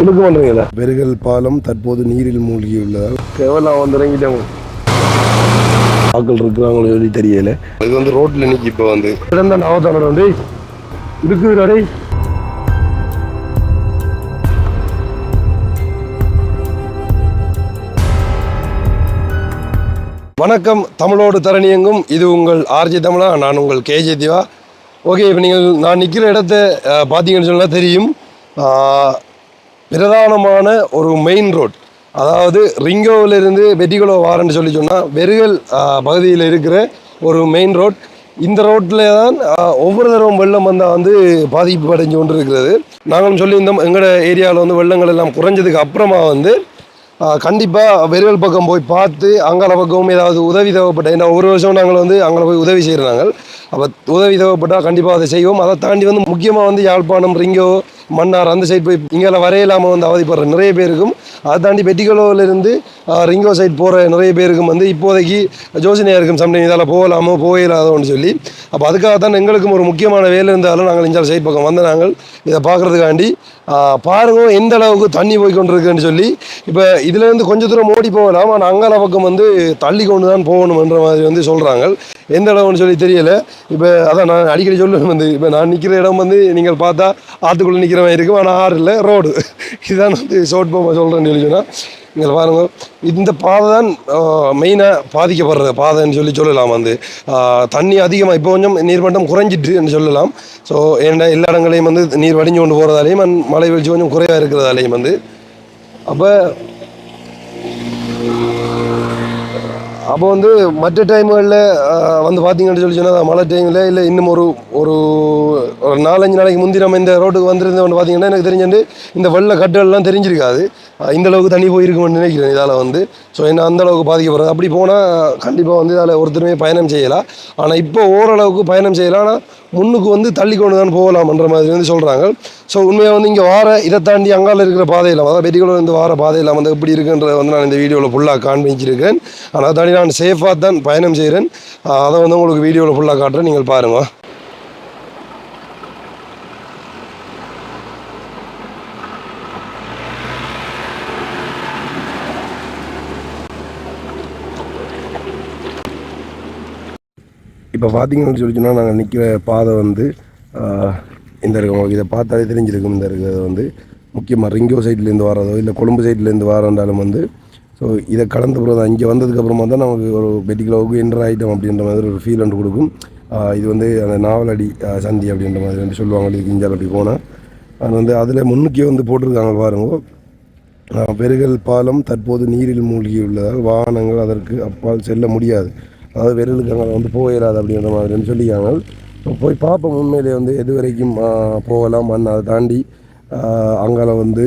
இழுக்க பண்றீங்களா பெருகல் பாலம் தற்போது நீரில் மூழ்கியுள்ளதால் கேவலம் வந்து இறங்கிட்டாங்க. ஆக்கள் இருக்கிறாங்களோ சொல்லி தெரியல. இது வந்து ரோட்ல நிக்கி இப்போ வந்து. இடம் தான் அவதாரம் வந்து இருக்குது டேய் வணக்கம் தமிழோடு தரணியங்கும் இது உங்கள் ஆர்ஜி தமிழா நான் உங்கள் கேஜே திவா. ஓகே இப்போ நீங்கள் நான் நிற்கிற இடத்த பார்த்தீங்கன்னு சொன்னால் தெரியும். பிரதானமான ஒரு மெயின் ரோட் அதாவது ரிங்கோவிலிருந்து வெட்டிகுளோ வாரன்னு சொல்லி சொன்னால் வெறுகல் பகுதியில் இருக்கிற ஒரு மெயின் ரோட் இந்த ரோட்டில் தான் ஒவ்வொரு தடவும் வெள்ளம் வந்தால் வந்து பாதிப்பு அடைஞ்சு கொண்டு இருக்கிறது நாங்களும் சொல்லியிருந்தோம் எங்களோட ஏரியாவில் வந்து வெள்ளங்கள் எல்லாம் குறைஞ்சதுக்கு அப்புறமா வந்து கண்டிப்பாக வெறுவல் பக்கம் போய் பார்த்து அங்கால பக்கம் ஏதாவது உதவி தேவைப்பட்ட ஏன்னா ஒரு வருஷம் நாங்கள் வந்து அங்கே போய் உதவி செய்கிறாங்க அப்போ உதவி தேவைப்பட்டால் கண்டிப்பாக அதை செய்வோம். அதை தாண்டி வந்து முக்கியமாக வந்து யாழ்ப்பாணம் ரிங்கோ மன்னார் அந்த சைடு போய் இங்கே வரையில்லாமல் வந்து அவதிப்படுற நிறைய பேருக்கும் அதை தாண்டி பெட்டிகளோவிலிருந்து ரிங்கோ சைட் போகிற நிறைய பேருக்கும் வந்து இப்போதைக்கு யோசனையாக இருக்கும் சம்டைம் இதால் போகலாமோ போகலாதோன்னு சொல்லி அப்போ அதுக்காக தான் எங்களுக்கும் ஒரு முக்கியமான வேலை இருந்தாலும் நாங்கள் இஞ்சால் சைட் பக்கம் வந்து நாங்கள் இதை பார்க்குறதுக்காண்டி பாருங்க எந்த அளவுக்கு தண்ணி போய் கொண்டிருக்குன்னு சொல்லி இப்போ இதுலேருந்து கொஞ்சம் தூரம் ஓடி போகலாம். ஆனால் அங்கால பக்கம் வந்து தள்ளி கொண்டு தான் போகணுமன்ற மாதிரி வந்து சொல்கிறாங்க எந்த இடம்னு சொல்லி தெரியல. இப்போ அதான் நான் அடிக்கடி சொல்லுவேன் வந்து இப்போ நான் நிற்கிற இடம் வந்து நீங்கள் பார்த்தா ஆற்றுக்குள்ளே நிற்கிற மாதிரி இருக்கும். ஆனால் ஆறு இல்லை ரோடு. இதுதான் வந்து ஷோர்ட் போக சொல்கிறேன்னு சொல்லி சொன்னால் இங்கே பாருங்கள் இந்த பாதை தான் மெயினாக பாதிக்கப்படுற பாதைன்னு சொல்லி சொல்லலாம் வந்து. தண்ணி அதிகமாக இப்போ கொஞ்சம் நீர்மட்டம் குறைஞ்சிட்டுன்னு சொல்லலாம். ஸோ ஏன்னா எல்லா இடங்களையும் வந்து நீர் வடிஞ்சு கொண்டு போகிறதாலையும் மழை வீழ்ச்சி கொஞ்சம் குறைவாக இருக்கிறதாலையும் வந்து. அப்போ அப்போ வந்து மற்ற டைம்களில் வந்து பார்த்தீங்கன்னு சொல்லி சொன்னால் மழை டைமில் இல்லை இன்னும் ஒரு ஒரு ஒரு நாலஞ்சு நாளைக்கு முந்தி நம்ம இந்த ரோட்டுக்கு வந்திருந்தோம்னு பார்த்தீங்கன்னா எனக்கு தெரிஞ்சுட்டு இந்த வெள்ள கட்டுகள்லாம் தெரிஞ்சிருக்காது. இந்தளவுக்கு இந்த அளவுக்கு தண்ணி போயிருக்கும்னு நினைக்கிறேன் இதால் வந்து. ஸோ என்ன அந்தளவுக்கு பாதிக்கப்படுறது அப்படி போனால் கண்டிப்பாக வந்து இதால் ஒருத்தருமே பயணம் செய்யலாம். ஆனால் இப்போ ஓரளவுக்கு பயணம் செய்யலாம். ஆனால் முன்னுக்கு வந்து தள்ளி கொண்டு தான் போகலாம்ன்ற மாதிரி வந்து சொல்கிறாங்க ஸோ உண்மையாக வந்து இங்கே வார இதை தாண்டி அங்கால இருக்கிற பாதையில் அதாவது பெட்டிக்குள்ள வந்து வார பாதையில் வந்து எப்படி இருக்குன்றதை வந்து நான் இந்த வீடியோவில் ஃபுல்லாக காண்பிச்சிருக்கேன். ஆனால் அதை தாண்டி நான் சேஃபாக தான் பயணம் செய்கிறேன் அதை வந்து உங்களுக்கு வீடியோவில் ஃபுல்லாக காட்டுறேன். நீங்கள் பாருங்கள் இப்போ பார்த்தீங்கன்னு சொல்லி சொன்னால் நாங்கள் நிற்கிற பாதை வந்து இந்த இருக்கும் உங்களுக்கு இதை பார்த்தாலே தெரிஞ்சிருக்கும் இந்த இருக்கிறது வந்து முக்கியமாக ரிங்கோ சைட்லேருந்து வரதோ இல்லை கொழும்பு சைட்லேருந்து வரன்றாலும் வந்து ஸோ இதை கடந்து போகிறது இங்கே வந்ததுக்கப்புறமா தான் நமக்கு ஒரு பெட்டிக்குலவுக்கு என்ட்ரு ஐட்டம் அப்படின்ற மாதிரி ஒரு ஃபீல் ஒன்று கொடுக்கும். இது வந்து அந்த நாவலடி சந்தி அப்படின்ற மாதிரி வந்து சொல்லுவாங்க இதுக்கு இஞ்சால் அப்படி போனால் அது வந்து அதில் முன்னுக்கே வந்து போட்டிருக்காங்க பாருங்க. பெருகல் பாலம் தற்போது நீரில் மூழ்கியுள்ளதால் வாகனங்கள் அதற்கு அப்பால் செல்ல முடியாது. அதாவது விரலுக்கு அங்கே வந்து போயிடாது அப்படின்ற மாதிரி சொல்லிக்காங்க இப்போ போய் பார்ப்போம். உண்மையிலே வந்து எது வரைக்கும் போகலாம். மண் அதை தாண்டி ஆஹ், அங்கால வந்து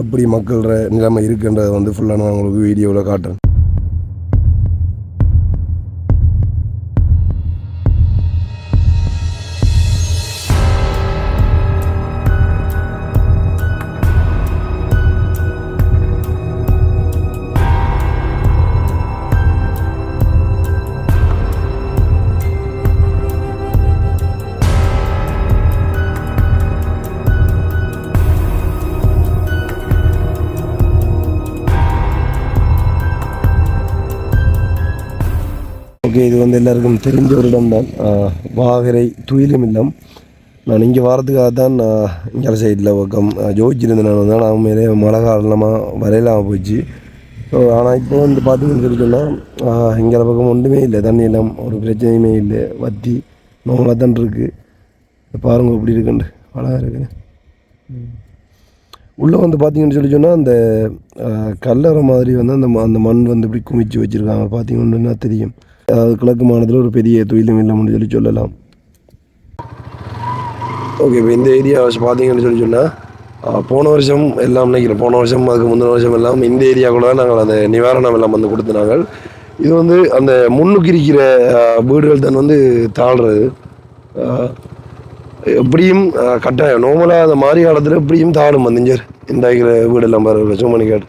எப்படி மக்களோட நிலைமை இருக்குன்றதை வந்து ஃபுல்லாக நான் உங்களுக்கு வீடியோவில் காட்டுறேன். ஓகே இது வந்து எல்லாருக்கும் தெரிஞ்ச ஒரு இடம் தான். வாகரை துயிலும் இல்லம். நான் இங்கே வரதுக்காக தான் நான் இங்கே சைடில் பக்கம் ஜோதிச்சிருந்தேன் நான். வந்து நான் மேலே மழை காரணமாக வரையிலாமல் போச்சு ஸோ ஆனால் இப்போ வந்து பார்த்தீங்கன்னு சொல்லி சொன்னால் இங்கே பக்கம் ஒன்றுமே இல்லை. தண்ணி எல்லாம் ஒரு பிரச்சனையுமே இல்லை. வத்தி நோங்களாக தான் இருக்குது பாருங்க எப்படி இருக்குண்டு அழகாக இருக்குது. உள்ளே வந்து பார்த்தீங்கன்னு சொல்லி சொன்னால் அந்த கல்லறை மாதிரி வந்து அந்த ம- அந்த மண் வந்து இப்படி குமிச்சு வச்சுருக்காங்க. பார்த்தீங்கன்னா தெரியும். அதாவது கிழக்கு மாநிலத்தில் ஒரு பெரிய தொழிலும் இல்லைன்னு சொல்லி சொல்லலாம். ஓகே இப்போ இந்த ஏரியா பார்த்தீங்கன்னு சொல்லி சொன்னால் போன வருஷம் எல்லாம் நினைக்கிறேன். போன வருஷம் அதுக்கு முந்தின வருஷம் எல்லாம் இந்த ஏரியாக்குள்ள தான் நாங்கள் அந்த நிவாரணம் எல்லாம் வந்து கொடுத்துனாங்க. இது வந்து அந்த முன்னுக்கு இருக்கிற வீடுகள் தான் வந்து தாழ்றது. எப்படியும் கட்டாயம். நார்மலாக அந்த மாறி காலத்தில் எப்படியும் தாழும் வந்து இந்த வீடெல்லாம் பாரு பாருங்க காடு.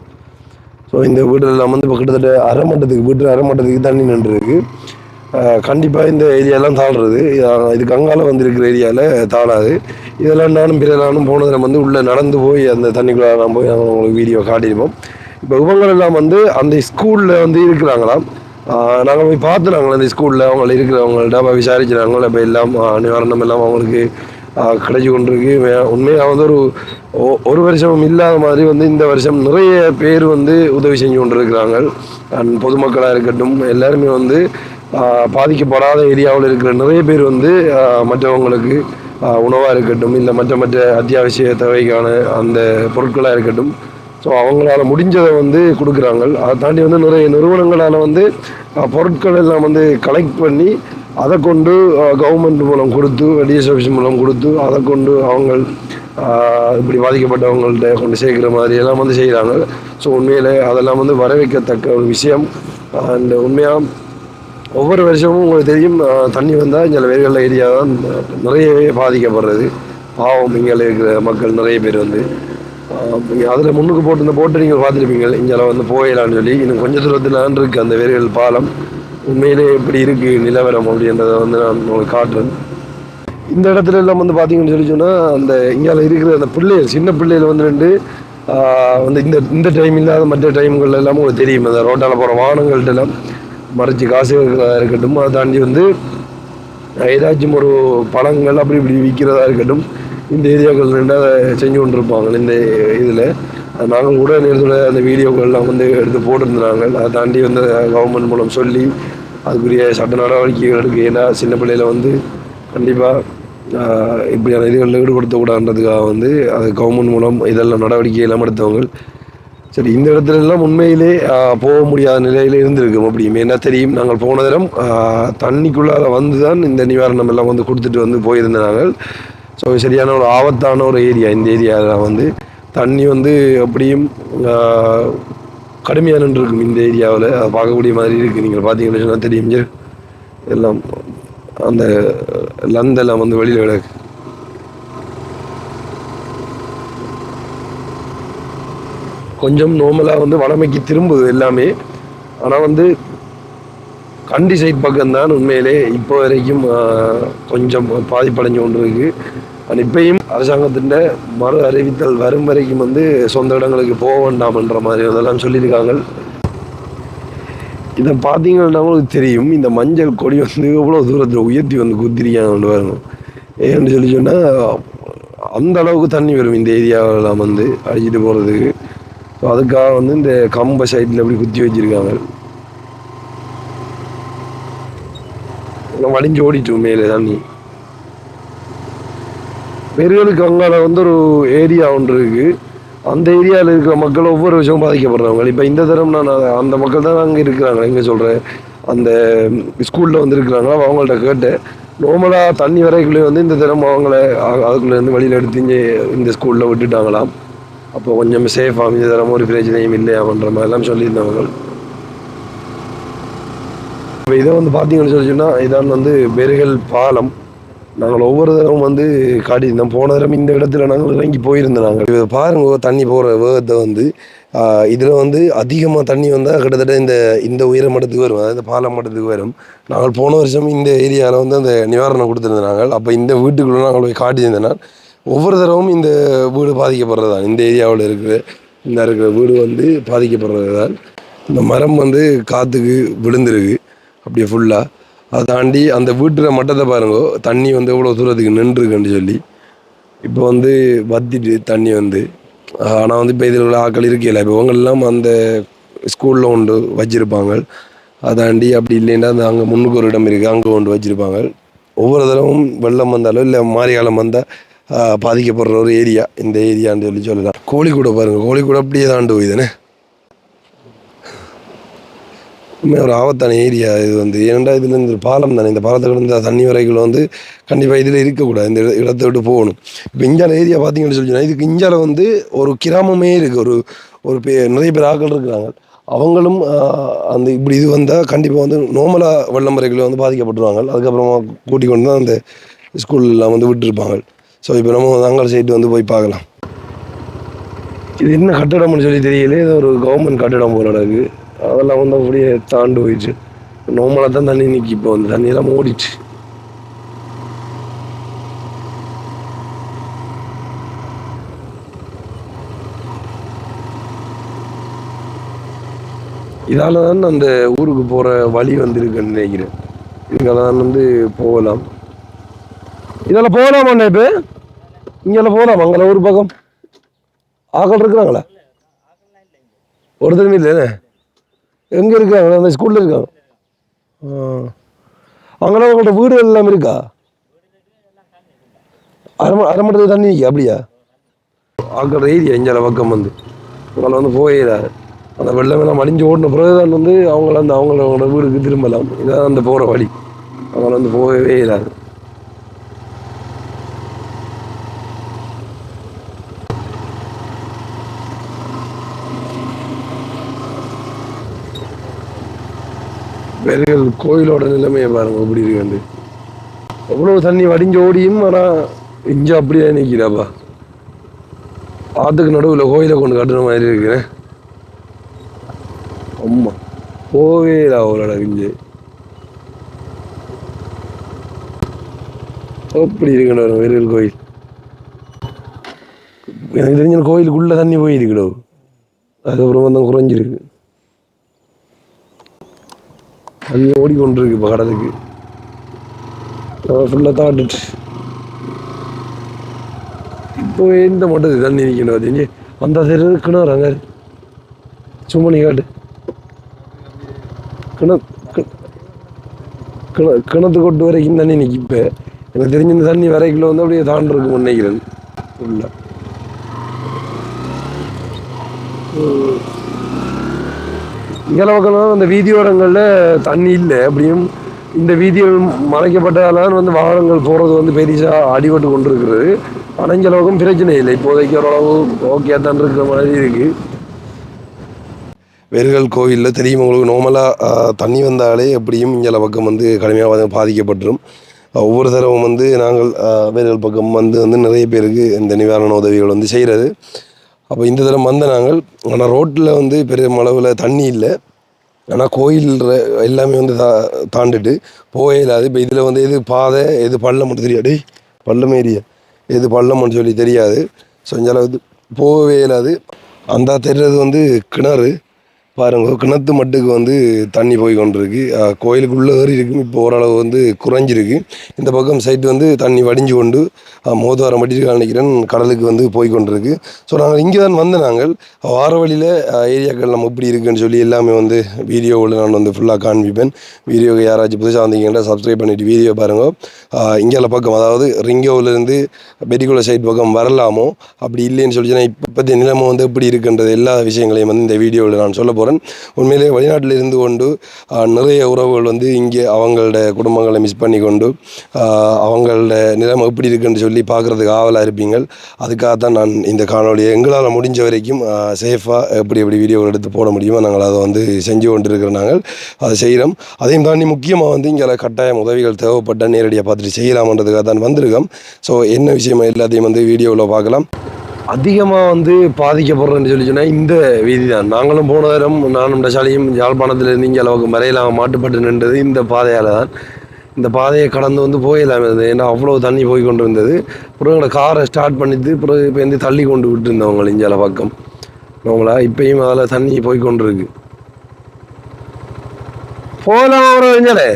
ஸோ இந்த வீடெல்லாம் வந்து இப்போ கிட்டத்தட்ட அரை மட்டத்துக்கு வீட்டு அரை மட்டத்துக்கு தண்ணி நின்றுருக்கு. கண்டிப்பாக இந்த ஏரியாலாம் தாழ்றது. இது- இதுக்கு அங்கால வந்திருக்கிற ஏரியாவில் தாழாது. இதெல்லாம் நானும் பிறநானும் போனதில் வந்து உள்ளே நடந்து போய் அந்த தண்ணிக்குள்ளே நான் போய் நாங்கள் உங்களுக்கு வீடியோ காட்டியிருப்போம். இப்போ இவங்களெல்லாம் வந்து அந்த ஸ்கூலில் வந்து இருக்கிறாங்களாம். நாங்கள் போய் பார்த்து நாங்கள் அந்த ஸ்கூலில் அவங்க இருக்கிறவங்கள்ட்ட போய் விசாரிக்கிறாங்க இப்போ எல்லாம் நிவாரணம் எல்லாம் அவங்களுக்கு கிடைச்சி கொண்டிருக்கு. உண்மையாக வந்து ஒரு ஒ- ஒரு வருஷம் இல்லாத மாதிரி வந்து இந்த வருஷம் நிறைய பேர் வந்து உதவி செஞ்சு கொண்டிருக்கிறாங்க. அண்ட் பொதுமக்களாக இருக்கட்டும் எல்லாருமே வந்து பாதிக்கப்படாத ஏரியாவில் இருக்கிற நிறைய பேர் வந்து மற்றவங்களுக்கு உணவாக இருக்கட்டும் இல்லை மற்ற மற்ற அத்தியாவசிய தேவைக்கான அந்த பொருட்களாக இருக்கட்டும். ஸோ அவங்களால முடிஞ்சதை வந்து கொடுக்குறாங்க. அதை தாண்டி வந்து நிறைய நிறுவனங்களால் வந்து பொருட்கள் எல்லாம் வந்து கலெக்ட் பண்ணி அதை கொண்டு கவர்மெண்ட் மூலம் கொடுத்து டிஎஸ் ஆஃபீஸ் மூலம் கொடுத்து அதை கொண்டு அவங்க இப்படி பாதிக்கப்பட்டவங்கள்ட்ட கொண்டு சேர்க்குற மாதிரி எல்லாம் வந்து செய்கிறாங்க. ஸோ உண்மையில் அதெல்லாம் வந்து வரவேற்கத்தக்க ஒரு விஷயம். அண்ட் உண்மையாக ஒவ்வொரு வருஷமும் உங்களுக்கு தெரியும் தண்ணி வந்தால் இங்கே வேர்களில் ஏரியா தான் நிறையவே பாதிக்கப்படுறது. பாவம் இங்கே இருக்கிற மக்கள் நிறைய பேர் வந்து. அதில் முன்னுக்கு போட்டு இந்த போட்டு நீங்கள் பார்த்துருப்பீங்க. இங்கே வந்து போயிடலான்னு சொல்லி இன்னும் கொஞ்சம் தூரத்தில் இருக்குது அந்த வேர்கள் பாலம். உண்மையிலே எப்படி இருக்குது நிலவரம் அப்படின்றத வந்து நான் உங்களுக்கு காட்டுறேன். இந்த இடத்துல எல்லாம் வந்து பார்த்தீங்கன்னு சொல்லி சொன்னால் அந்த இங்கே இருக்கிற அந்த பிள்ளைகள் சின்ன பிள்ளைகள் வந்து ரெண்டு வந்து இந்த இந்த டைம் இல்லாத மற்ற டைம்கள் எல்லாமே உங்களுக்கு தெரியும். அந்த ரோட்டால் போகிற வாகனங்கள்ட்ட எல்லாம் மறைச்சி காசு வைக்கிறதா இருக்கட்டும் அதை தாண்டி வந்து ஏதாச்சும் ஒரு பழங்கள் அப்படி இப்படி விற்கிறதா இருக்கட்டும் இந்த ஏரியாக்கள் ரெண்டாக செஞ்சு கொண்டிருப்பாங்க இந்த இதில். நாங்கள் கூட அந்த வீடியோக்கள்லாம் வந்து எடுத்து போட்டிருந்தாங்க. அதை தாண்டி வந்து கவர்மெண்ட் மூலம் சொல்லி அதுக்குரிய சட்ட நடவடிக்கைகள் இருக்குது ஏன்னா சின்ன பிள்ளையில வந்து கண்டிப்பாக இப்படியான இதுகளில் ஈடுபடுத்தக்கூடாதுன்றதுக்காக வந்து அது கவர்மெண்ட் மூலம் இதெல்லாம் நடவடிக்கை எல்லாம் எடுத்தவங்க. சரி இந்த இடத்துல எல்லாம் உண்மையிலே போக முடியாத நிலையில் இருந்திருக்கும் அப்படியுமே என்ன தெரியும் நாங்கள் போன தரம் ஆஹ், தண்ணிக்குள்ளார வந்து தான் இந்த நிவாரணம் எல்லாம் வந்து கொடுத்துட்டு வந்து போயிருந்தாங்க ஸோ சரியான ஒரு ஆபத்தான ஒரு ஏரியா இந்த ஏரியாவில் வந்து. தண்ணி வந்து அப்படியும் கடுமையாக நின்றுருக்கும் இந்த ஏரியாவில். அதை பார்க்கக்கூடிய மாதிரி இருக்குது நீங்கள் பார்த்தீங்கன்னு சொன்னால் தெரியும். எல்லாம் அந்த லந்தெல்லாம் வந்து வெளியில் கிடக்கு. கொஞ்சம் நோமலாக வந்து வளமைக்கு திரும்புது எல்லாமே. ஆனால் வந்து கண்டி சைட் பக்கம் தான் உண்மையிலே இப்போ வரைக்கும் கொஞ்சம் பாதிப்படைஞ்சு கொண்டு இருக்கு ஆனால் இப்பயும் அரசாங்கத்தின் மறு அறிவித்தல் வரும் வரைக்கும் வந்து சொந்த இடங்களுக்கு போக வேண்டாம்ன்ற மாதிரி அதெல்லாம் சொல்லியிருக்காங்க. இதை பார்த்தீங்கன்னா உங்களுக்கு தெரியும். இந்த மஞ்சள் கொடி வந்து எவ்வளோ தூரத்தில் உயர்த்தி வந்து குத்திரிக்காங்க வரணும் ஏன்னு சொல்லி சொன்னால் அந்த அளவுக்கு தண்ணி வரும் இந்த ஏரியாவெல்லாம் வந்து அடிச்சிட்டு போகிறதுக்கு ஸோ அதுக்காக வந்து இந்த கம்ப சைட்டில் அப்படி குத்தி வச்சிருக்காங்க. வடிஞ்சு ஓடிட்டு மேலே தண்ணி. பெருகளுக்கு அங்கால வந்து ஒரு ஏரியா ஒன்று இருக்குது அந்த ஏரியாவில் இருக்கிற மக்கள் ஒவ்வொரு விஷயமும் பாதிக்கப்படுறவங்க. இப்போ இந்த தரம் நான் அந்த மக்கள் தான் அங்கே இருக்கிறாங்க எங்கே சொல்கிறேன் அந்த ஸ்கூலில் வந்து இருக்கிறாங்க அவங்கள்ட்ட கேட்டேன். நார்மலாக தண்ணி வரைக்குள்ளே வந்து இந்த தரம் அவங்கள அதுக்குள்ளே அதுக்குள்ளேருந்து வெளியில் எடுத்து இங்கே இந்த ஸ்கூலில் விட்டுட்டாங்களாம். அப்போ கொஞ்சம் சேஃபாக இந்த தரம் ஒரு பிரச்சனையும் இல்லையாமன்ற மாதிரிலாம் சொல்லியிருந்தவங்க. இப்போ இதை வந்து பார்த்தீங்கன்னு சொல்லி சொன்னால் இதான் வந்து பெருகல் பாலம். நாங்கள் ஒவ்வொரு தடவும் வந்து காட்டியிருந்தோம் போன தடவை இந்த இடத்துல நாங்கள் இறங்கி போயிருந்தோம் நாங்கள். இதை பாருங்க தண்ணி போகிற வேகத்தை வந்து இதில் வந்து அதிகமாக தண்ணி வந்தால் கிட்டத்தட்ட இந்த இந்த உயர மட்டத்துக்கு வரும் அதாவது பாலம் மட்டத்துக்கு வரும். நாங்கள் போன வருஷம் இந்த ஏரியாவில் வந்து அந்த நிவாரணம் கொடுத்துருந்தாங்க அப்போ இந்த வீட்டுக்குள்ளே நாங்கள் போய் காட்டியிருந்தேன்னா ஒவ்வொரு தடவும் இந்த வீடு பாதிக்கப்படுறது தான். இந்த ஏரியாவில் இருக்கிற இந்த இருக்கிற வீடு வந்து பாதிக்கப்படுறது தான். இந்த மரம் வந்து காற்றுக்கு விழுந்திருக்கு அப்படியே ஃபுல்லாக அதை தாண்டி அந்த வீட்டில் மட்டத்தை பாருங்க தண்ணி வந்து எவ்வளோ தூரத்துக்கு நின்றுருக்குன்னு சொல்லி இப்போ வந்து வத்திட்டு தண்ணி வந்து ஆனால் வந்து இப்போ இதில் உள்ள ஆட்கள் இருக்கல இப்போ இவங்கெல்லாம் அந்த ஸ்கூலில் கொண்டு வச்சுருப்பாங்க. அதாண்டி அப்படி இல்லைன்னா அந்த அங்கே முன்னுக்கு ஒரு இடம் இருக்குது அங்கே கொண்டு வச்சுருப்பாங்க. ஒவ்வொரு தடவும் வெள்ளம் வந்தாலும் இல்லை மாரி காலம் வந்தால் பாதிக்கப்படுற ஒரு ஏரியா இந்த ஏரியான்னு சொல்லி சொல்லலாம். கோழிக்கூட பாருங்கள் கோழிக்கூட அப்படியே தாண்டு போய் தானே உண்மையாக ஒரு ஆபத்தான ஏரியா இது வந்து. ஏன்டா இதில் இந்த பாலம் தானே. இந்த பாலத்தை கடந்த தண்ணி வரைக்குள்ள வந்து கண்டிப்பாக இதில் இருக்கக்கூடாது. இந்த இடத்தை விட்டு போகணும். இப்போ இஞ்சால ஏரியா பார்த்தீங்கன்னு சொல்லி இதுக்கு இஞ்சால வந்து ஒரு கிராமமே இருக்குது ஒரு ஒரு பே நிறைய பேர் ஆக்கள் இருக்கிறாங்க. அவங்களும் அந்த இப்படி இது வந்தால் கண்டிப்பாக வந்து நோமலாக வெள்ளம் வரைக்குள்ள வந்து பாதிக்கப்பட்டுருவாங்க. அதுக்கப்புறமா கூட்டி கொண்டு தான் அந்த ஸ்கூல்லாம் வந்து விட்டுருப்பாங்க. ஸோ இப்போ நம்ம அங்கே சைட்டு வந்து போய் பார்க்கலாம். இது என்ன கட்டடம்னு சொல்லி தெரியல இது ஒரு கவர்மெண்ட் கட்டடம் போல இருக்கு. அதெல்லாம் வந்து அப்படியே தாண்டு போயிடுச்சு. நோமலாக தான் தண்ணி நிற்கி இப்போ வந்து. தண்ணியெல்லாம் மூடிச்சு இதால் தான் அந்த ஊருக்கு போகிற வழி வந்திருக்குன்னு நினைக்கிறேன். இதால் தான் வந்து போகலாம். இதால் போகலாமா இப்போ? இங்கெல்லாம் போகலாம்? அங்கெல்லாம் ஒரு பக்கம். ஆக்கள் இருக்கிறாங்களா? ஒருத்தருமே இல்லைண்ணே எங்கே இருக்காங்க அந்த ஸ்கூலில் இருக்காங்க. அங்கெல்லாம் உங்கள்கிட்ட வீடு எல்லாம் இருக்கா? அரை அரை மட்டத்துக்கு தண்ணி நிற்கி அப்படியா? அக்கட ஏரியா இஞ்சால பக்கம் வந்து. உங்களை வந்து போயிடாது அந்த வெள்ளம் எல்லாம் மடிஞ்சு ஓடின பிறகுதான் வந்து அவங்கள அந்த அவங்களோட வீடுக்கு திரும்பலாம். இதான் அந்த போகிற வழி. அவங்கள வந்து போகவே இல்லாது வேர்கள் கோயிலோட நிலைமையை பாருங்க எப்படி இருக்கு வந்து. எவ்வளவு தண்ணி வடிஞ்சு ஓடியும் ஆனால் இஞ்சி அப்படியே நிற்கிறாப்பா ஆத்துக்கு நடுவில் கோயிலை கொண்டு கட்டுற மாதிரி இருக்கிறேன் அம்மா போவே இல்லை அவளோட இஞ்சி அப்படி இருக்கணும் வேர்கள் கோயில். எனக்கு தெரிஞ்ச கோயிலுக்குள்ள தண்ணி போயிருக்கணும் அதுக்கப்புறம் வந்து குறைஞ்சிருக்கு. தண்ணி ஓடிக்கொண்டிருக்கு இப்போ கடலுக்கு. ஃபுல்லாக தாண்டுட்டு. இப்போ எந்த மட்டும் தண்ணி நிற்கணும் பார்த்தீங்க அந்த சைடு கிணறு அங்கே. சும்மா நீ காட்டு. கிண கிண கிணத்து கொட்டு வரைக்கும் தண்ணி நிற்கி இப்போ. எனக்கு தெரிஞ்ச இந்த தண்ணி வரைக்குள்ள வந்து அப்படியே தாண்டிருக்கு நினைக்கிறேன் ஃபுல்லாக இங்கே பக்கம் அந்த வீதியோரங்களில் தண்ணி இல்லை அப்படியும் இந்த வீதியில் மறைக்கப்பட்டதால் வந்து வாகனங்கள் போகிறது வந்து பெரிசாக அடிபட்டு கொண்டு இருக்கிறது ஆனால் இங்கே அளவுக்கும் பிரச்சனை இல்லை. இப்போதைக்கு ஓரளவு ஓகே தான் இருக்கிற மாதிரி இருக்குது வேர்கள் கோவிலில் தெரியும் உங்களுக்கு நார்மலாக தண்ணி வந்தாலே எப்படியும் இங்கே பக்கம் வந்து கடுமையாக பாதிக்கப்பட்டுரும். ஒவ்வொரு தடவும் வந்து நாங்கள் அஹ், வேர்கள் பக்கம் வந்து வந்து நிறைய பேருக்கு இந்த நிவாரண உதவிகள் வந்து செய்கிறது அப்போ இந்த தடவை வந்த நாங்கள். ஆனால் ரோட்டில் வந்து பெரிய அளவில் தண்ணி இல்லை. ஆனால் கோயில் எல்லாமே வந்து தா தாண்டிட்டு போகவே இல்லாது இப்போ இதில் வந்து எது பாதை எது பள்ளம் மட்டும் தெரியாது பள்ளம் ஏரியா. எது பள்ளம்னு சொல்லி தெரியாது. ஸோ இந்த அளவுக்கு போகவே இல்லாது அந்த தெரிகிறது வந்து கிணறு. பாருங்க கிணத்து மட்டுக்கு வந்து தண்ணி போய் கொண்டிருக்கு. கோயிலுக்குள்ளே ஏறி இருக்கும் இப்போ ஓரளவு வந்து குறைஞ்சிருக்கு. இந்த பக்கம் சைட் வந்து தண்ணி வடிஞ்சு கொண்டு மோதுவாரம் மட்டிட்டு நினைக்கிறேன். கடலுக்கு வந்து போய் கொண்டிருக்கு. ஸோ நாங்கள் இங்கே தான் வந்த நாங்கள். வார வழியில் ஏரியாக்கள் நம்ம எப்படி இருக்குன்னு சொல்லி எல்லாமே வந்து வீடியோவில் நான் வந்து ஃபுல்லாக காண்பிப்பேன். வீடியோவை யாராச்சும் புதுசாக வந்தீங்கன்னா சப்ஸ்கிரைப் பண்ணிவிட்டு வீடியோ பாருங்க. இங்கே பக்கம் அதாவது ரிங்கோவிலேருந்து பெட்டிகுலர் சைட் பக்கம் வரலாமோ அப்படி இல்லைன்னு சொல்லி நான் இப்போ பற்றிய நிலைமை வந்து எப்படி இருக்குன்றது எல்லா விஷயங்களையும் வந்து இந்த வீடியோவில் நான் சொல்ல போகிறேன் உண்மையிலே வெளிநாட்டில் இருந்து கொண்டு நிறைய உறவுகள் வந்து இங்கே அவங்களோட குடும்பங்களை மிஸ் பண்ணி கொண்டு அவங்களோட நிலைமை எப்படி இருக்குன்னு சொல்லி பார்க்குறதுக்கு ஆவலாக இருப்பீங்க அதுக்காக தான் நான் இந்த காணொலியை எங்களால் முடிஞ்ச வரைக்கும் சேஃபாக எப்படி எப்படி வீடியோவில் எடுத்து போட முடியுமோ நாங்கள் அதை வந்து செஞ்சு கொண்டு இருக்கிற நாங்கள் அதை செய்கிறோம். அதையும் தாண்டி முக்கியமாக வந்து இங்கே கட்டாயம் உதவிகள் தேவைப்பட்ட நேரடியாக பார்த்துட்டு செய்யலாமன்றதுக்காக தான் வந்திருக்கோம். ஸோ என்ன விஷயமா எல்லாத்தையும் வந்து வீடியோவில் பார்க்கலாம். அதிகமாக வந்து பாதிக்கப்படுறேன்னு சொல்லி சொன்னால் இந்த வீதி தான் நாங்களும் போன நேரம் நானும் டசாலியும் யாழ்ப்பாணத்துலேருந்து இங்கே அளவுக்கு மறையிலாக மாட்டுப்பட்டு நின்றது இந்த பாதையால் தான் இந்த பாதையை கடந்து வந்து போயிடலாம் இருந்தது. ஏன்னா அவ்வளோ தண்ணி போய் கொண்டு இருந்தது அப்புறம் எங்களை காரை ஸ்டார்ட் பண்ணிட்டு அப்புறம் இப்போ வந்து தள்ளி கொண்டு விட்டு இருந்தவங்க இஞ்சால பக்கம். அவங்களா இப்பயும் அதில் தண்ணி போய் கொண்டு இருக்கு போகலாமா ஒரு இஞ்சாலே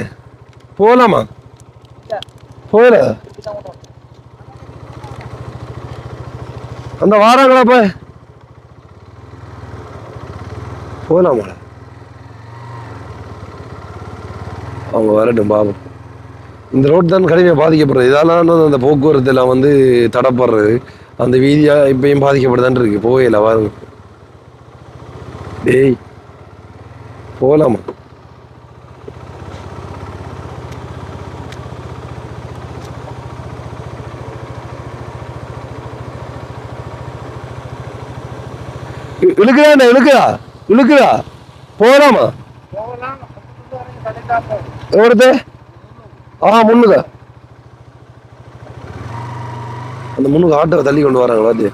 போகலாமா போகல அந்த வாராங்களா இப்போ போகலாமாடா அவங்க வரட்டும் பாவம் இந்த ரோட் தான் கடுமையாக பாதிக்கப்படுறது இதெல்லாம் அந்த போக்குவரத்தெல்லாம் வந்து தடப்படுறது. அந்த வீதியாக இப்பயும் பாதிக்கப்படுதான் இருக்கு. போகல வாருங்க. டேய் போகலாமா இழுக்குதா இழுக்குதா? இழுக்குதா? போகலாமா எவ்வளோத்து ஆ முன்னுக்கா. அந்த முன்னுக்கு ஆட்டோ தள்ளி கொண்டு வராங்க பாத்தி.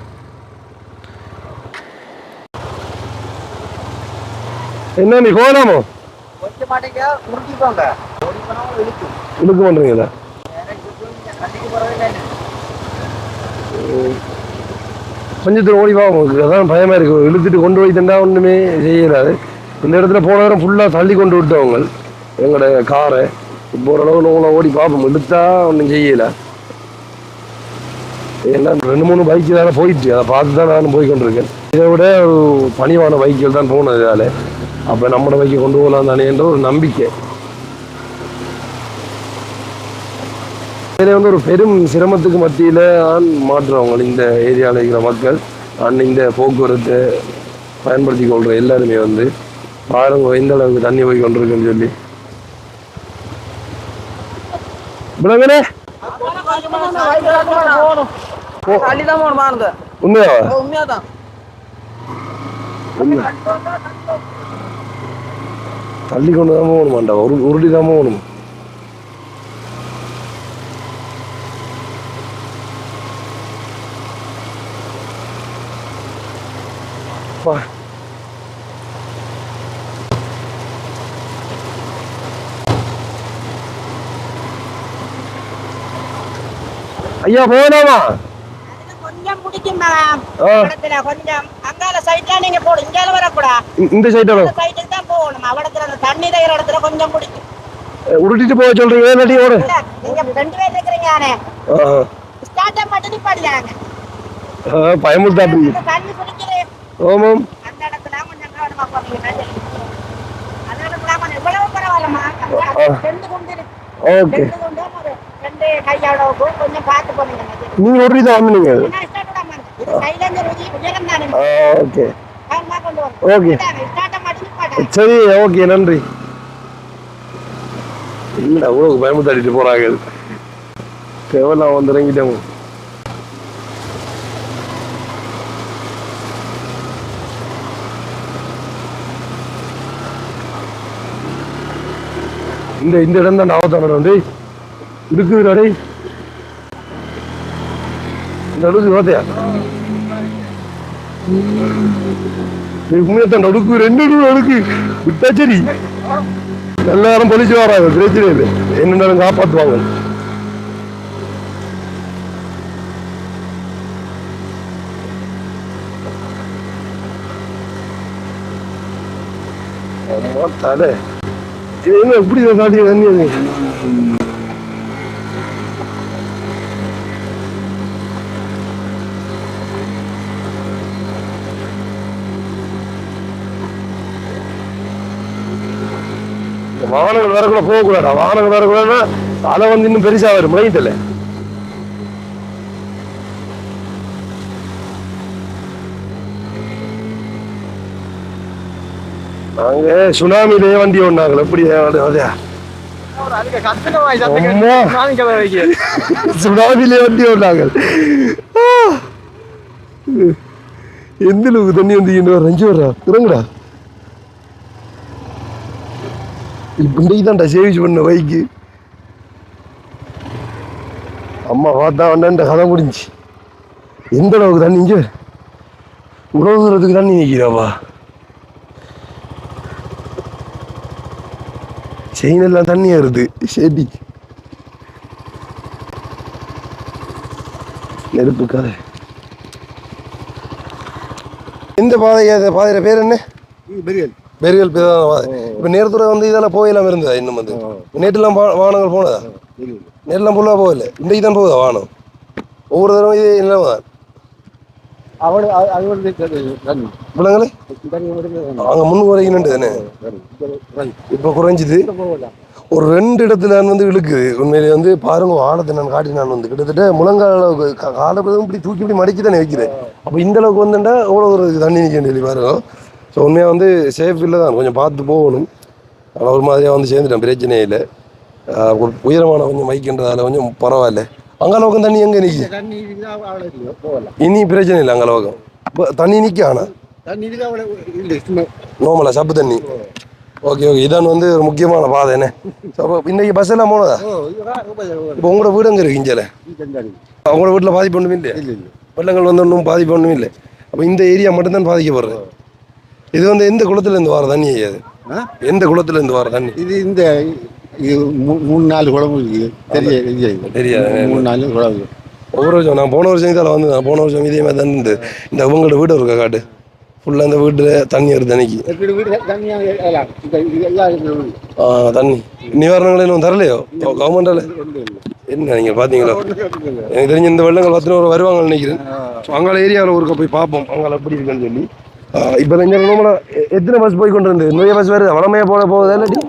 என்ன நீ போகலாமோ இழுக்க மாட்டீங்களா எனக்கு நீங்க கண்டிக்கு போறதில்லை கொஞ்சம் தூரம் ஓடி பாவம். உங்களுக்கு அதான் பயமாக இருக்குது இழுத்துட்டு கொண்டு போய் தண்டா ஒன்றுமே செய்யலாது இந்த இடத்துல போன நேரம் ஃபுல்லாக தள்ளி கொண்டு விட்டவங்க எங்களோட காரை இப்போ ஓரளவு உங்களை ஓடி பார்ப்போம். இழுத்தா ஒன்றும் செய்யலை. ஏன்னா ரெண்டு மூணு பைக்கு தானே போயிட்டு அதை பார்த்து தான் நானும் போய் கொண்டிருக்கேன். இதை விட ஒரு பணிவான பைக்கில் தான் போனது இதால். அப்போ நம்மளோட பைக்கை கொண்டு போகலாம் தானேன்ற ஒரு நம்பிக்கை. வந்து ஒரு பெரும் சிரமத்துக்கு மத்தியில் தான் மாற்றுறவங்க இந்த ஏரியாவில் இருக்கிற மக்கள். அண்ட் இந்த போக்குவரத்தை பயன்படுத்தி கொள்கிற எல்லாருமே வந்து பாருங்க எந்த அளவுக்கு தண்ணி போய் கொண்டிருக்குன்னு சொல்லி. உண்மையாதான் தள்ளி கொண்டு தான் போகணுமாண்டா? ஒரு உருட்டி தான் போகணும். அப்பா. ஐயா போகலாமா? கொஞ்சம் பிடிக்கும் கொஞ்சம். அங்கால சைட்ல நீங்க போடு இங்கால வரக்கூடாது இந்த- இந்த சைட்டுக்கு தான் போகணும். அவடத்துல அந்த தண்ணி தைக்கிற இடத்துல கொஞ்சம் பிடிக்கும் உருட்டிட்டு போக சொல்றீங்க? இல்லாட்டி ஓடு. நீங்க ரெண்டு பேர் இருக்கிறீங்க ஸ்டார்ட் மட்டும் தண்ணி குடிக்கிறேன் இருக்கு. ஓகே. ஒரு நீங்க விடாம இது தானே ஓகே. ஓகே. சரி ஓகே நன்றி. இல்லடா உனக்கு பயமுத்தாடிட்டு போறாங்க. தேவையில்லாம் வந்து இறங்கிட்டாங்க இந்த இந்த இடம் தான் நாவத்தான டேய் இருக்குது நடை இந்த அடுக்கு பார்த்தியா உண்மையத்தான் நடுக்கு ரெண்டு நடுக்கு விட்டா சரி. நல்ல நேரம் பொலிச்சு வராங்க பிரச்சனை இல்லை. என்ன காப்பாற்றுவாங்க தலை. இது என்ன இப்படி சாட்டிய தண்ணி அது இந்த வாகனங்கள் வரக்கூட போகக்கூடாதா? வாகனங்கள் வரக்கூடாதுன்னா அதை வந்து இன்னும் பெருசா வரும் முளையத்தில் நாங்க சுனாமிலே வண்டி ஒண்ணாங்களே எப்படி அதே அதுக்கு சுனாமிலே வண்டி ஒண்ணாங்க. எந்த அளவுக்கு தண்ணி வந்து இன்னும் ரஞ்சி வர்றா இறங்குடா. இப்ப தான்டா சேவிச்சு பண்ண பைக்கு. அம்மா பார்த்தா வந்தாண்ட கதை முடிஞ்சு. எந்த அளவுக்கு தண்ணி இங்கே? உணவு தண்ணி நிற்கிறாப்பா செயின் எல்லாம் தண்ணி வருது செடி. நெருப்பு கதை எந்த பாதை பாதையில பேர் என்ன? பெரியல். பெரியல் பிரதான பாதை. இப்போ நேரத்துறை வந்து இதெல்லாம் போயெல்லாம் இருந்ததா இன்னும் வந்து? நேற்றுலாம் வாகனங்கள் போனதா? நேற்றுலாம் ஃபுல்லாக போகல. இன்றைக்கு தான் போகுதா வாகனம் ஒவ்வொரு தடவை இது இல்லை தான். அவடு அது வந்து அங்கே முன் வரைக்கும் தானே? இப்போ குறைஞ்சிது. ஒரு ரெண்டு இடத்துல வந்து இழுக்குது. உண்மையிலே வந்து பாருங்க வானத்தை நான் காட்டி நான் வந்து. கிட்டத்தட்ட முழங்கால அளவுக்கு கா- காலை பதம் இப்படி தூக்கி இப்படி மடக்கி தானே வைக்கிறேன் அப்போ இந்த அளவுக்கு வந்துட்டா எவ்வளோ ஒரு தண்ணி நிற்க சொல்லி பாருங்க. ஸோ உண்மையாக வந்து சேஃப் இல்லை தான். கொஞ்சம் பார்த்து போகணும். ஆனால் ஒரு மாதிரியாக வந்து சேர்ந்துட்டேன். பிரச்சனையே இல்லை. உயரமான கொஞ்சம் மைக்கின்றதால கொஞ்சம் பரவாயில்ல. அங்களவுக்கு தண்ணி எங்கே நிற்கி இனி பிரச்சனை இல்லை இப்போ தண்ணி நிற்க ஆனால் நோமலா சப்பு தண்ணி. ஓகே ஓகே இதான் வந்து ஒரு முக்கியமான பாதை என்ன? அப்போ இன்னைக்கு பஸ் எல்லாம் போனதா? இப்போ உங்களோட வீடு எங்கே இருக்கு இஞ்சில் வீட்டில் பாதிப்பு ஒன்றும் இல்லை வெள்ளங்கள் வந்து ஒன்றும் பாதிப்பு ஒன்றும் இல்லை. அப்போ இந்த ஏரியா மட்டும்தான் பாதிக்கப்படுறது இது வந்து எந்த குளத்துலேருந்து வர தண்ணி அது? எந்த குளத்துலேருந்து வர தண்ணி? இது இந்த இது மூணு நாலு குழம்பு இருக்குது. தெரிய தெரியாது. தெரியாது. மூணு நாலு குழம்பு. ஒவ்வொரு வருஷம் நான் போன வருஷம் இதில் வந்து போன வருஷம் இதே மாதிரி தான் இருந்து இந்த உங்களோட வீடு இருக்கா காட்டு? ஃபுல்லாக இந்த வீட்டில் தண்ணி வருது அன்னைக்கு. தண்ணி. நிவாரணங்கள் இன்னும் தரலையோ? கவர்மெண்டால்? என்ன நீங்கள் பார்த்தீங்களா எனக்கு தெரிஞ்ச இந்த வெள்ளங்கள் பத்து ஒரு வருவாங்க நினைக்கிறேன். அங்கால ஏரியாவில் ஒருக்க போய் பார்ப்போம் அங்கால எப்படி இருக்குன்னு சொல்லி. இப்போ இந்த நம்மள எத்தனை பஸ் போய் கொண்டு வந்து நிறைய பஸ் வருது வளமையாக போக போகுதா இல்லாட்டி?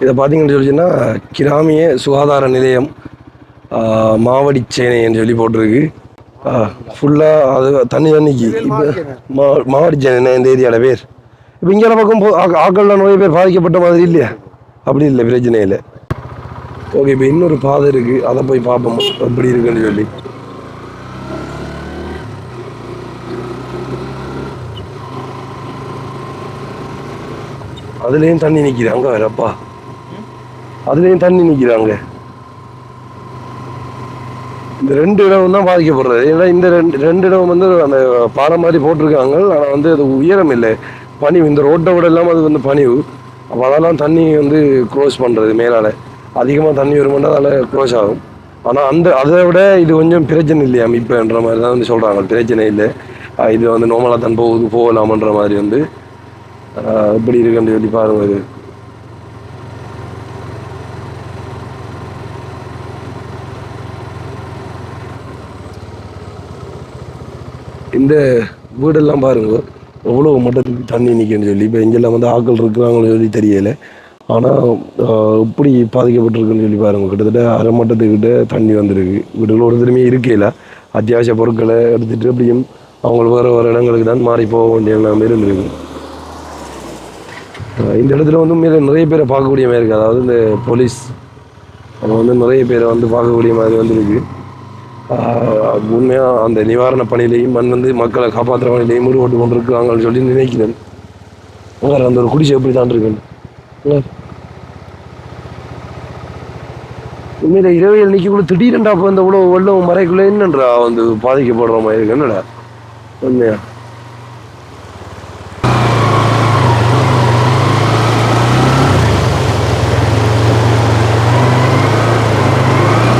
இதை பார்த்தீங்கன்னு சொல்லிச்சுன்னா கிராமிய சுகாதார நிலையம் ஆ, மாவடி சேனைன்னு சொல்லி போட்டிருக்கு. ஃபுல்லாக அது தண்ணி தண்ணிக்கு இப்போ மா மாவடி சேனை இந்த ஏரியாவில் பேர். இப்போ இங்கே பக்கம் போ ஆக்க- நிறைய பேர் பாதிக்கப்பட்ட மாதிரி இல்லையா? அப்படி இல்லை பிரச்சனை இல்லை ஓகே இப்போ இன்னொரு பாதை இருக்குது அதை போய் பார்ப்போம். எப்படி இருக்குன்னு சொல்லி. அதுலேயும் தண்ணி நிற்கிது அங்கே வேறப்பா அதுலேயும் தண்ணி நிற்கிறாங்க இந்த ரெண்டு இடம் தான் பாதிக்கப்படுறது. ஏன்னா இந்த ரெண்டு ரெண்டு இடம் வந்து அந்த பாறை மாதிரி போட்டிருக்காங்க. ஆனால் வந்து அது உயரம் இல்லை. பனிவு. இந்த ரோட்டை விட இல்லாமல் அது வந்து பனிவு. அப்போ அதெல்லாம் தண்ணி வந்து க்ரோஸ் பண்ணுறது மேலால். அதிகமாக தண்ணி வருமானா அதில் க்ரோஸ் ஆகும். ஆனால் அந்த அதை விட இது கொஞ்சம் பிரச்சனை இல்லையா? இப்போன்ற மாதிரி தான் வந்து சொல்கிறாங்க பிரச்சனை இல்லை. இது வந்து நோமலாக தான் போகுது போகலாமன்ற மாதிரி வந்து எப்படி இருக்குன்னு சொல்லி பாருங்க இது இந்த வீடெல்லாம் பாருங்க எவ்வளோ மட்டத்துக்கு தண்ணி நிற்கணும்னு சொல்லி. இப்போ இங்கெல்லாம் வந்து ஆக்கள் இருக்கிறாங்கன்னு சொல்லி தெரியலை. ஆனால் எப்படி பாதிக்கப்பட்டிருக்குன்னு சொல்லி பாருங்க கிட்டத்தட்ட அரை மட்டத்துக்கிட்ட தண்ணி வந்திருக்கு. வீடுகள் ஒரு இருக்கையில். அத்தியாவசிய பொருட்களை எடுத்துகிட்டு அப்படியும் அவங்க வேறு வேறு இடங்களுக்கு தான் மாறி போக வேண்டிய நிலைமை இருந்திருக்கு. இந்த இடத்துல வந்து மேலே நிறைய பேரை பார்க்கக்கூடிய மாதிரி இருக்குது அதாவது இந்த போலீஸ் அவங்க வந்து நிறைய பேரை வந்து பார்க்கக்கூடிய மாதிரி வந்திருக்கு உண்மையாக அந்த நிவாரண பணியிலையும் மண் வந்து மக்களை காப்பாற்றுற பணியிலையும் ஈடுபட்டு கொண்டிருக்காங்கன்னு சொல்லி நினைக்கிறேன். வேறு அந்த ஒரு குடிசை எப்படி தான் இருக்குன்னு உண்மையில இரவையில் நிற்கக்குள்ள திடீரெண்டா அப்போ அந்த இவ்வளோ வெள்ளம் மறைக்குள்ளே என்னன்றா வந்து பாதிக்கப்படுற மாதிரி இருக்கு? என்னடா? உண்மையா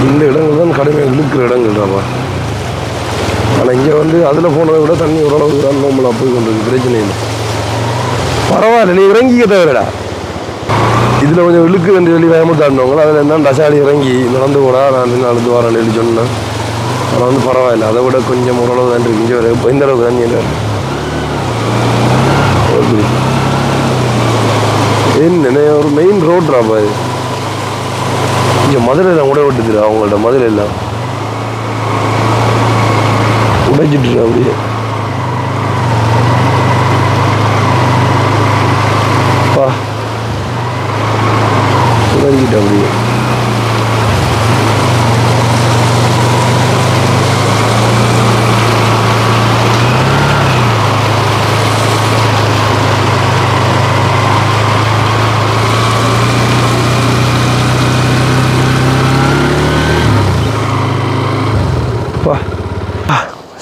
இந்த இடங்கள் தான் இருக்கிற இழுக்கிற ஆனால் இங்கே வந்து அதில் போனதை விட தண்ணி ஓரளவுக்கு தான் நோம்பலாக போய் கொண்டு பிரச்சனை இல்லை. பரவாயில்ல நீ இறங்கிக்க தேவைடா இதில் கொஞ்சம் இழுக்குதுன்னு சொல்லி பயமுத்தாண்டவங்க அதில் என்ன டசாடி இறங்கி நடந்து கூட நான் நடந்து வரேன் சொல்லி சொன்னேன். ஆனால் வந்து பரவாயில்ல. அதை விட கொஞ்சம் ஓரளவு தான் இருக்கு. இங்கே வர இந்த அளவுக்கு தண்ணி இல்லை என்ன ஒரு மெயின் ரோட்ராப்பா இது இங்கே மதுரையில் கூட விட்டுதுடா அவங்கள்ட்ட மதுரையில். உடைச்சிட்டு அப்படியே பா உடைஞ்சிட்டு அப்படியே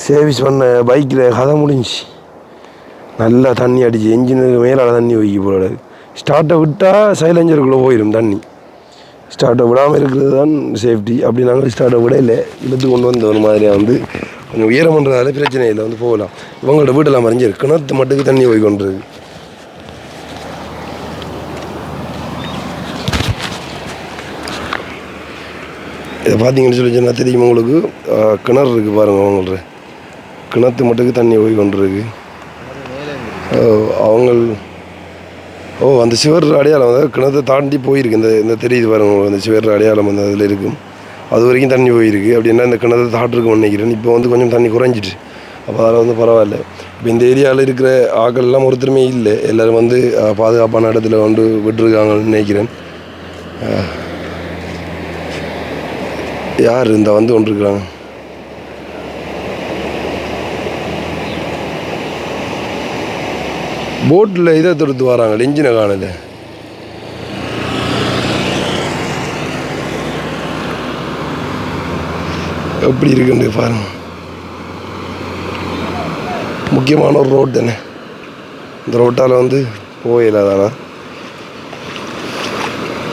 சர்வீஸ் பண்ண பைக்கில் கதை முடிஞ்சு நல்லா தண்ணி அடிச்சு என்ஜினுக்கு மேலால் தண்ணி வைக்க போகிறாரு ஸ்டார்ட்டை விட்டால் சைலஞ்சருக்குள்ளே போயிடும் தண்ணி. ஸ்டார்ட்டை விடாமல் இருக்கிறது தான் சேஃப்டி அப்படி நாங்கள் ஸ்டார்ட்டை விட இல்லை இழுத்து கொண்டு வந்த ஒரு மாதிரியாக வந்து கொஞ்சம் உயரம் பண்ணுறதால பிரச்சனை இல்லை வந்து போகலாம். இவங்களோட வீட்டெல்லாம் மறைஞ்சிருக்கு கிணத்து மட்டுக்கு தண்ணி போய் கொண்டிருக்கு. இதை பார்த்தீங்கன்னு சொல்லி சொன்னால் தெரியும் உங்களுக்கு? கிணறு இருக்குது பாருங்கள் அவங்கள்ட்ட கிணத்து மட்டுக்கு தண்ணி போய் கொண்டிருக்கு. ஆஹ், அவங்க ஓ அந்த சிவர் அடையாளம் அதாவது கிணத்தை தாண்டி போயிருக்கு. இந்த இந்த தெரியுது பாருங்க அந்த சிவர் அடையாளம் வந்து அதில் இருக்கும். அது வரைக்கும் தண்ணி போயிருக்கு. அப்படின்னா இந்த கிணத்தை தாட்டிருக்கும்னு நினைக்கிறேன். இப்போ வந்து கொஞ்சம் தண்ணி குறைஞ்சிட்டு அப்போ அதில் வந்து பரவாயில்ல. இப்போ இந்த ஏரியாவில் இருக்கிற ஆக்கள்லாம் ஒருத்தருமே இல்லை. எல்லோரும் வந்து பாதுகாப்பான இடத்துல வந்து விட்டுருக்காங்கன்னு நினைக்கிறேன். யார் இந்த வந்து கொண்டிருக்கிறாங்க? போட்டில் இதை தொடுத்து வராங்க இன்ஜினை காணல. எப்படி இருக்குன்னு பாருங்க. முக்கியமான ஒரு ரோட் தானே. இந்த ரோட்டால் வந்து போயிடாதானா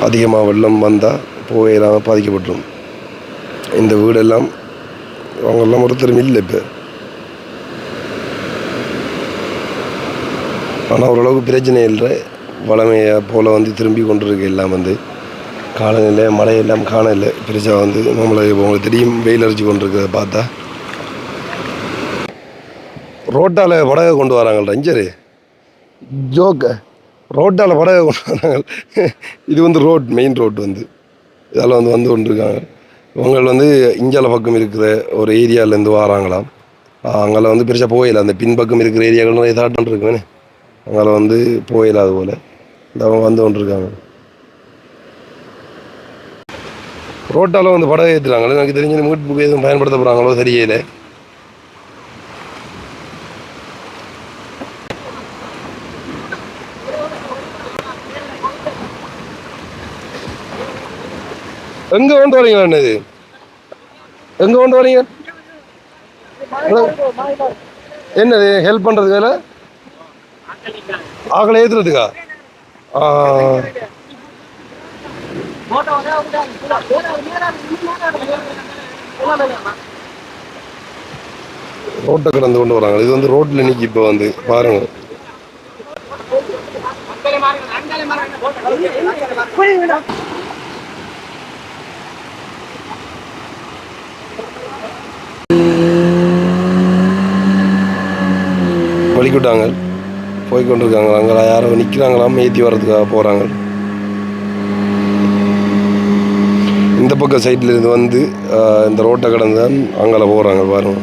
அதிகமாக வெள்ளம் வந்தால் போயிடாமல் பாதிக்கப்பட்டுரும். இந்த வீடெல்லாம் அவங்கெல்லாம் ஒருத்தரும் இல்லை இப்போ. ஆனால் ஓரளவுக்கு பிரச்சனை இல்லை. வளமையை போல் வந்து திரும்பி கொண்டு இருக்கு எல்லாம் வந்து காலநிலை மழை எல்லாம் காணல. பெருசாக வந்து நம்மளை உங்களுக்கு தெரியும் வெயில் அடிச்சு கொண்டு இருக்கிறத பார்த்தா. ரோட்டால் படகை கொண்டு வராங்கள்டா இஞ்சரு ஜோக்க. ரோட்டால் படகை கொண்டு வராங்க. இது வந்து ரோட் மெயின் ரோட் வந்து. இதால் வந்து வந்து கொண்டிருக்காங்க. இவங்க வந்து இஞ்சால பக்கம் இருக்கிற ஒரு ஏரியாவிலேருந்து வராங்களாம். அங்கே வந்து பெருசாக போயில அந்த பின்பக்கம் இருக்கிற ஏரியாக்கள் நிறைய தாட்டம் இருக்குன்னு அங்கே வந்து போயில அது போல். இந்த அவங்க வந்து கொண்டிருக்காங்க. ரோட்டால் வந்து படகு ஏற்றுறாங்களே எனக்கு தெரிஞ்சு மீட்புக்கு எதுவும் பயன்படுத்த போகிறாங்களோ தெரியல. எங்கே கொண்டு வரீங்க என்னது எங்கே கொண்டு வரீங்க? என்னது ஹெல்ப் பண்ணுறதுக்கு வேலை? ஆகலை ஏற்றுறதுக்கா ரோட்டை கடந்து கொண்டு வராங்க. இது வந்து ரோட்டில் நிற்கி இப்போ வந்து பாருங்க. வலிக்கிட்டாங்க. போய் கொண்டிருக்காங்க அங்கே யாரோ நிற்கிறாங்களாம் ஏற்றி வர்றதுக்காக போகிறாங்க இந்த பக்கம் சைடில் இருந்து வந்து இந்த ரோட்டை கடந்து தான் அங்கே போகிறாங்க பாருங்க.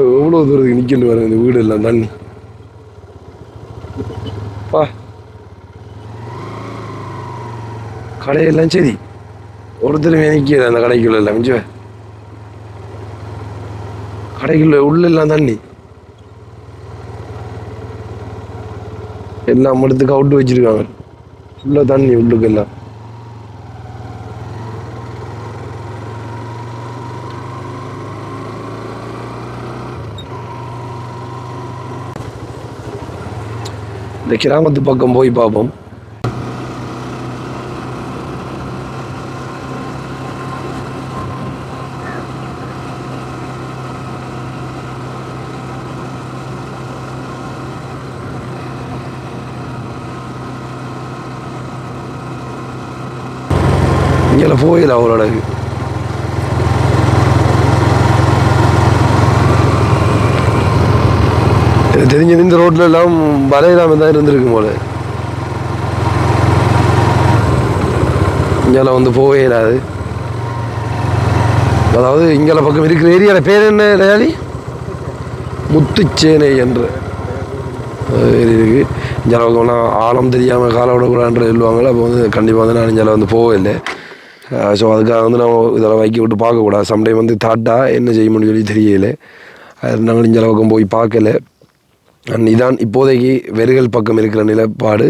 எவ்வளோ தூரத்துக்கு நிற்கல பாருங்க இந்த வீடு எல்லாம் தண்ணி. பா. கடையெல்லாம் சரி. ஒருத்தருமே நிற்கல அந்த கடைக்குள்ள எல்லாம் மிஞ்ச கடைக்குள்ள உள்ள எல்லாம் தண்ணி. எல்லாம் எடுத்து அவுட்டு வச்சிருக்காங்க. ஃபுல்லாக தண்ணி உள்ளுக்கு எல்லாம் இந்த கிராமத்து பக்கம் போய் பார்ப்போம். இங்கே போயில அவ்வளோ எனக்கு தெரிஞ்சது இந்த ரோட்டில் எல்லாம் வரையிலாமல் தான் இருந்திருக்கும் போல. இங்கே வந்து போகவே இல்லாது அதாவது இங்கே பக்கம் இருக்கிற ஏரியாவில் பேர் என்ன தயாளி முத்துச்சேனை என்ற ஏரி இருக்கு. இங்கே ஆழம் தெரியாமல் காலை விடக்கூடாதுன்ற சொல்லுவாங்களே அப்போ வந்து கண்டிப்பாக வந்து நான் இங்கே வந்து போகவே இல்லை. Uh, ஸோ அதுக்காக வந்து நம்ம இதெல்லாம் வைக்க விட்டு பார்க்கக்கூடாது. சம்டைம் வந்து தாட்டா என்ன செய்ய முடியும்னு சொல்லி தெரியல. நாங்கள் இந்த அளவுக்கு போய் பார்க்கல. அண்ட் இதான் இப்போதைக்கு வெறுகல் பக்கம் இருக்கிற நிலப்பாடு.